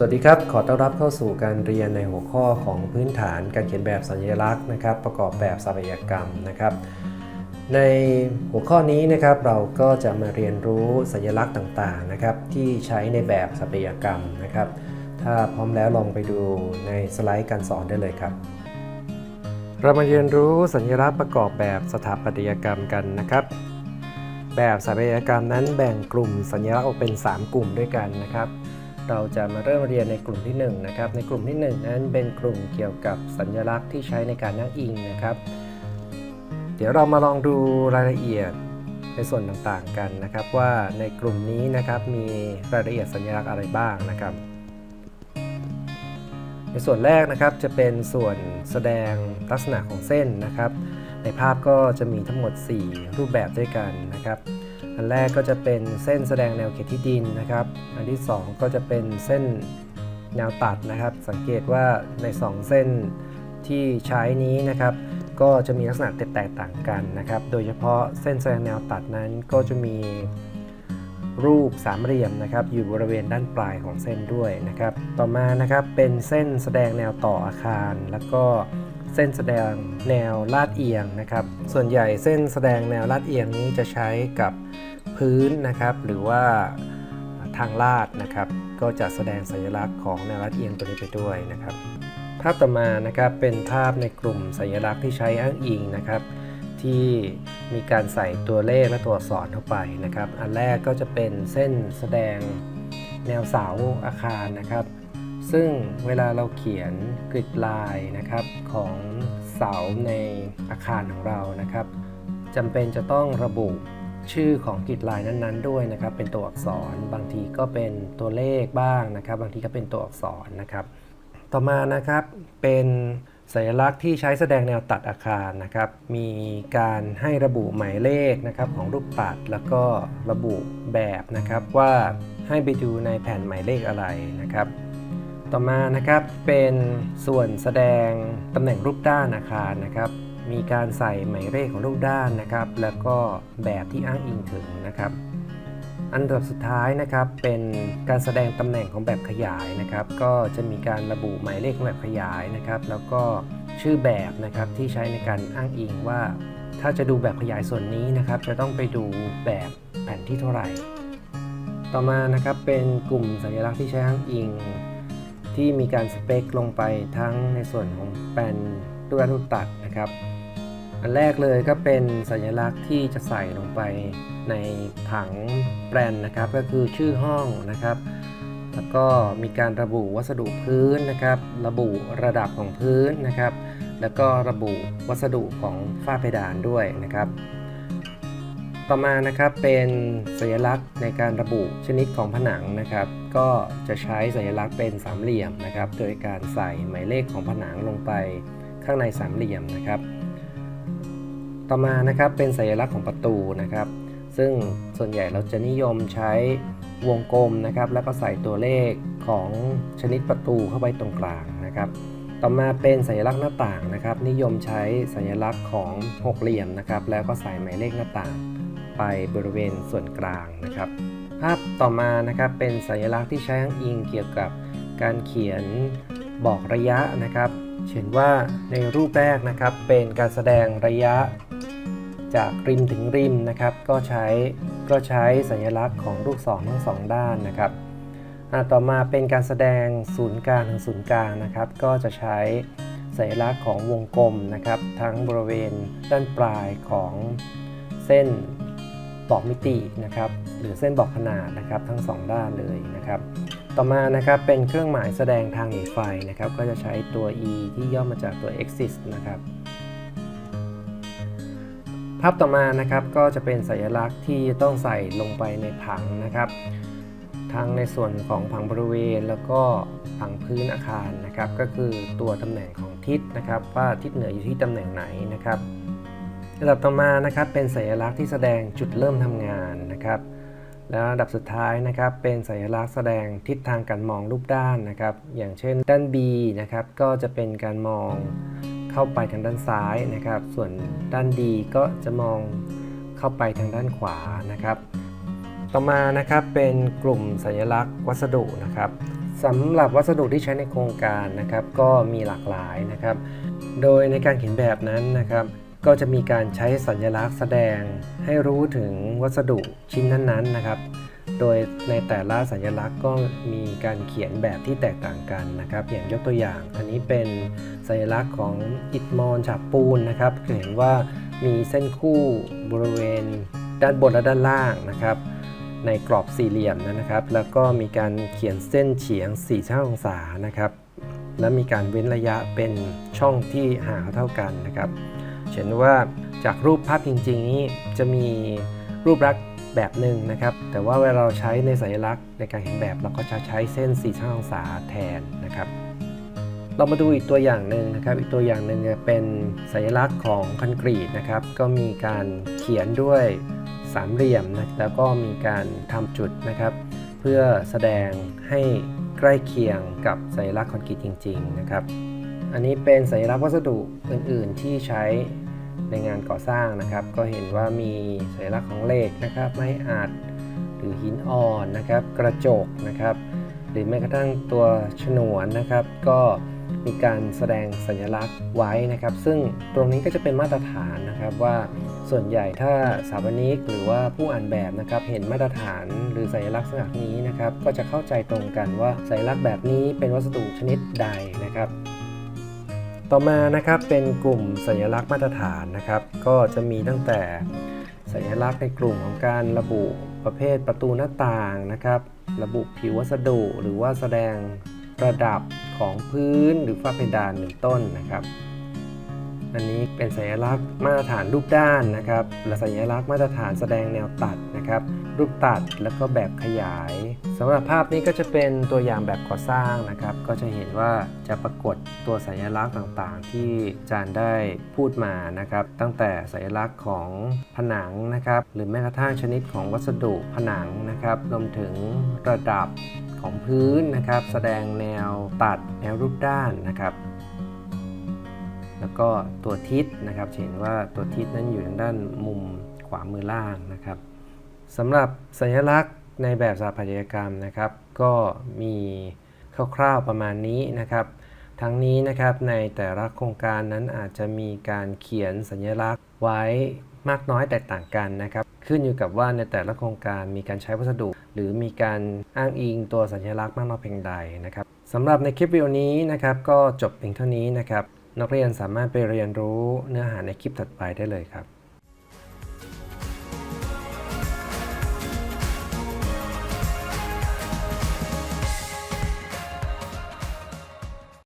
สวัสดีครับ ขอต้อนรับเข้าสู่การเรียนในหัวข้อของพื้นฐานการเขียนแบบสัญลักษณ์นะครับ ประกอบแบบสถาปัตยกรรมนะครับ ในหัวข้อนี้นะครับเราก็จะมาเรียนรู้สัญลักษณ์ต่างๆนะครับที่ใช้ในแบบสถาปัตยกรรมนะครับ ถ้าพร้อมแล้วลองไปดูในสไลด์การสอนได้เลยครับ เรามาเรียนรู้สัญลักษณ์ประกอบแบบสถาปัตยกรรมกันนะครับแบบสถาปัตยกรรมนั้นแบ่งกลุ่มสัญลักษณ์ออกเป็น 3 กลุ่มด้วยกันนะครับ เราจะมาเริ่มเรียนในกลุ่มที่1นะครับในกลุ่มที่ 1 นั้นเป็นกลุ่มเกี่ยวกับสัญลักษณ์ที่ใช้ในการนั่งอิงนะครับ เดี๋ยวเรามาลองดูรายละเอียดในส่วนต่างๆกันนะครับ ว่าในกลุ่มนี้นะครับมีรายละเอียดสัญลักษณ์อะไรบ้างนะครับ ในส่วนแรกนะครับจะเป็นส่วนแสดงลักษณะของเส้นนะครับ ในภาพก็จะมีทั้งหมด 4 รูปแบบด้วยกันนะครับ อันแรกก็จะเป็นเส้นแสดงแนวเขตที่ดินนะครับ อันที่ 2 ก็จะเป็นเส้นแนวตัดนะครับ สังเกตว่าใน 2 เส้นที่ใช้นี้นะครับ ก็จะมีลักษณะแตกต่างกันนะครับ โดยเฉพาะเส้นแสดงแนวตัดนั้นก็จะมีรูปสามเหลี่ยมนะครับ อยู่บริเวณด้านปลายของเส้นด้วยนะครับ ต่อมานะครับเป็นเส้นแสดงแนวต่ออาคาร แล้วก็เส้นแสดงแนวลาดเอียงนะครับ ส่วนใหญ่เส้นแสดงแนวลาดเอียงนี้จะใช้กับ พื้นนะครับ หรือว่าทางลาดนะครับ ก็จะแสดงสัญลักษณ์ของแนวลาดเอียงตัวนี้ไปด้วยนะครับ ภาพต่อมานะครับเป็นภาพในกลุ่มสัญลักษณ์ที่ใช้อ้างอิงนะครับ ที่มีการใส่ตัวเลขและตัวอักษรเข้าไปนะครับ อันแรกก็จะเป็นเส้นแสดงแนวเสาอาคารนะครับ ซึ่งเวลาเราเขียนกริดลายนะครับของเสาในอาคารของเรานะครับจำเป็นจะต้องระบุ ชื่อของกริดลายนั้นๆ ด้วยนะครับ เป็นตัวอักษร บางทีก็เป็นตัวเลขบ้างนะครับ บางทีก็เป็นตัวอักษรนะครับ ต่อมานะครับเป็นสัญลักษณ์ที่ใช้แสดงแนวตัดอาคารนะครับ มีการให้ระบุหมายเลขนะครับของรูปตัดแล้วก็ระบุแบบนะครับว่าให้ไปดูในแผ่นหมายเลขอะไรนะครับ ต่อมานะครับเป็นส่วนแสดงตำแหน่งรูปด้านอาคารนะครับ มีการใส่หมายเลขของรูปด้านนะครับ แล้วก็แบบที่อ้างอิงถึงนะครับ อันดับสุดท้ายนะครับเป็นการแสดงตำแหน่งของแบบขยายนะครับ ก็จะมีการระบุหมายเลขของแบบขยายนะครับ แล้วก็ชื่อแบบนะครับที่ใช้ในการอ้างอิงว่า ถ้าจะดูแบบขยายส่วนนี้นะครับ จะต้องไปดูแบบแผ่นที่เท่าไหร่ ต่อมานะครับเป็นกลุ่มสัญลักษณ์ที่ใช้อ้างอิงที่มีการสเปคลงไปทั้งในส่วนของแปลนรูปร่างรูปตัดนะครับ อันแรกเลยก็เป็นสัญลักษณ์ที่จะใส่ลงไปในผังแปลนนะครับ ก็คือชื่อห้องนะครับ แล้วก็มีการระบุวัสดุพื้นนะครับ ระบุระดับของพื้นนะครับ แล้วก็ระบุวัสดุของฝ้าเพดานด้วยนะครับ ต่อมานะครับเป็นสัญลักษณ์ในการระบุชนิดของผนังนะครับ ก็จะใช้สัญลักษณ์เป็นสามเหลี่ยมนะครับ โดยการใส่หมายเลขของผนังลงไปข้างในสามเหลี่ยมนะครับ ต่อมานะครับเป็นสัญลักษณ์ของประตูนะครับ ซึ่งส่วนใหญ่เราจะนิยมใช้วงกลมนะครับ แล้วก็ใส่ตัวเลขของชนิดประตูเข้าไปตรงกลางนะครับ ต่อมาเป็นสัญลักษณ์หน้าต่างนะครับ นิยมใช้สัญลักษณ์ของหกเหลี่ยมนะครับ แล้วก็ใส่หมายเลขหน้าต่างไปบริเวณส่วนกลางนะครับ ภาพต่อมานะครับเป็นสัญลักษณ์ที่ใช้อ้างอิงเกี่ยวกับการเขียนบอกระยะนะครับเช่นว่าในรูปแรกนะครับเป็นการแสดงระยะ จากริมถึงริมนะครับ ก็ใช้ก็ใช้สัญลักษณ์ของลูกศรทั้งสองด้านนะครับต่อมาเป็นการแสดงศูนย์กลางถึงศูนย์กลางนะครับ ก็จะใช้สัญลักษณ์ของวงกลมนะครับ ทั้งบริเวณด้านปลายของเส้นบอกมิตินะครับ หรือเส้นบอกขนาดนะครับทั้งสองด้านเลยนะครับ ต่อมานะครับเป็นเครื่องหมายแสดงทางหนีไฟนะครับ ก็จะใช้ตัว e ที่ย่อมาจากตัว axis นะครับ ภาพต่อมานะครับก็จะเป็นสัญลักษณ์ที่ต้องใส่ลงไปในผังนะครับทั้งในส่วนของผังบริเวณ แล้วก็ผังพื้นอาคารนะครับ ก็คือตัวตำแหน่งของทิศนะครับ ว่าทิศเหนืออยู่ที่ตำแหน่งไหนนะครับระดับต่อมานะครับเป็นสัญลักษณ์ที่แสดงจุดเริ่มทำงานนะครับ แล้วระดับสุดท้ายนะครับ เป็นสัญลักษณ์แสดงทิศทางการมองรูปด้านนะครับ อย่างเช่นด้าน B นะครับก็จะเป็นการมอง เข้าไปทางด้านซ้ายนะครับ ส่วนด้าน D ก็จะมองเข้าไปทางด้านขวานะครับ ต่อมานะครับเป็นกลุ่มสัญลักษณ์วัสดุนะครับสำหรับวัสดุที่ใช้ในโครงการนะครับ ก็มีหลากหลายนะครับ โดยในการเขียนแบบนั้นนะครับ ก็จะมีการใช้สัญลักษณ์แสดงให้รู้ถึงวัสดุชิ้นนั้นๆนะครับ โดยในแต่ละสัญลักษณ์ก็มีการเขียนแบบที่แตกต่างกันนะครับ อย่างยกตัวอย่าง อันนี้เป็นสัญลักษณ์ของอิฐมอนฉาบปูนนะครับจะเห็นว่ามีเส้นคู่บริเวณด้านบนและด้านล่างนะครับ ในกรอบสี่เหลี่ยมนะครับ แล้วก็มีการเขียนเส้นเฉียง4องศานะครับ และมีการเว้นระยะเป็นช่องที่หาเท่ากันนะครับเห็นว่าจากรูปภาพจริงๆนี้จะมีรูปลักษณ์ แบบหนึ่งนะครับ แต่ว่าเวลาเราใช้ในสัญลักษณ์ในการเห็นแบบเราก็จะใช้เส้น4องศาแทนนะครับ เรามาดูอีกตัวอย่างหนึ่งนะครับ อีกตัวอย่างหนึ่งเนี่ยเป็นสัญลักษณ์ของคอนกรีตนะครับ ก็มีการเขียนด้วยสามเหลี่ยมนะแล้วก็มีการทำจุดนะครับ เพื่อแสดงให้ใกล้เคียงกับสัญลักษณ์คอนกรีตจริง ๆ นะครับ อันนี้เป็นสัญลักษณ์วัสดุอื่น ๆ ที่ใช้ ในงานก่อสร้างนะครับ ก็เห็นว่ามีสัญลักษณ์ของเหล็กนะครับ ไม้อัดหรือหินอ่อนนะครับ กระจกนะครับ หรือแม้กระทั่งตัวฉนวนนะครับ ก็มีการแสดงสัญลักษณ์ไว้นะครับ ซึ่งตรงนี้ก็จะเป็นมาตรฐานนะครับว่าส่วนใหญ่ถ้าสถาปนิกหรือว่าผู้อ่านแบบนะครับ เห็นมาตรฐานหรือสัญลักษณ์แบบนี้นะครับ ก็จะเข้าใจตรงกันว่าสัญลักษณ์แบบนี้เป็นวัสดุชนิดใดนะครับ ต่อมานะครับเป็นกลุ่มสัญลักษณ์มาตรฐานนะครับ ก็จะมีตั้งแต่สัญลักษณ์ในกลุ่มของการระบุประเภทประตูหน้าต่างนะครับ ระบุผิววัสดุหรือว่าแสดงระดับของพื้นหรือฝ้าเพดานเป็นต้นนะครับ อันนี้เป็นสัญลักษณ์มาตรฐานรูปด้านนะครับ และสัญลักษณ์มาตรฐานแสดงแนวตัดนะครับ รูปตัดแล้วก็แบบขยายสำหรับภาพนี้ก็จะเป็นตัวอย่างแบบก่อสร้างนะครับ ก็จะเห็นว่าจะปรากฏตัวสัญลักษณ์ต่างๆ ที่อาจารย์ได้พูดมานะครับ ตั้งแต่สัญลักษณ์ของผนังนะครับ หรือแม้กระทั่งชนิดของวัสดุผนังนะครับรวมถึงระดับของพื้นนะครับ แสดงแนวตัดแนวรูปด้านนะครับแล้วก็ตัวทิศนะครับเห็นว่าตัวทิศนั้นอยู่ทางด้านมุมขวามือล่างนะครับ สำหรับสัญลักษณ์ในแบบสถาปัตยกรรมนะครับ ก็มีคร่าวๆประมาณนี้นะครับ ทั้งนี้นะครับในแต่ละโครงการนั้นอาจจะมีการเขียนสัญลักษณ์ไว้มากน้อยแตกต่างกันนะครับ ขึ้นอยู่กับว่าในแต่ละโครงการมีการใช้วัสดุ หรือมีการอ้างอิงตัวสัญลักษณ์มากน้อยเพียงใดนะครับสำหรับในคลิปวิดีโอนี้นะครับ ก็จบเพียงเท่านี้นะครับนักเรียนสามารถไปเรียนรู้เนื้อหาในคลิปถัดไปได้เลยครับ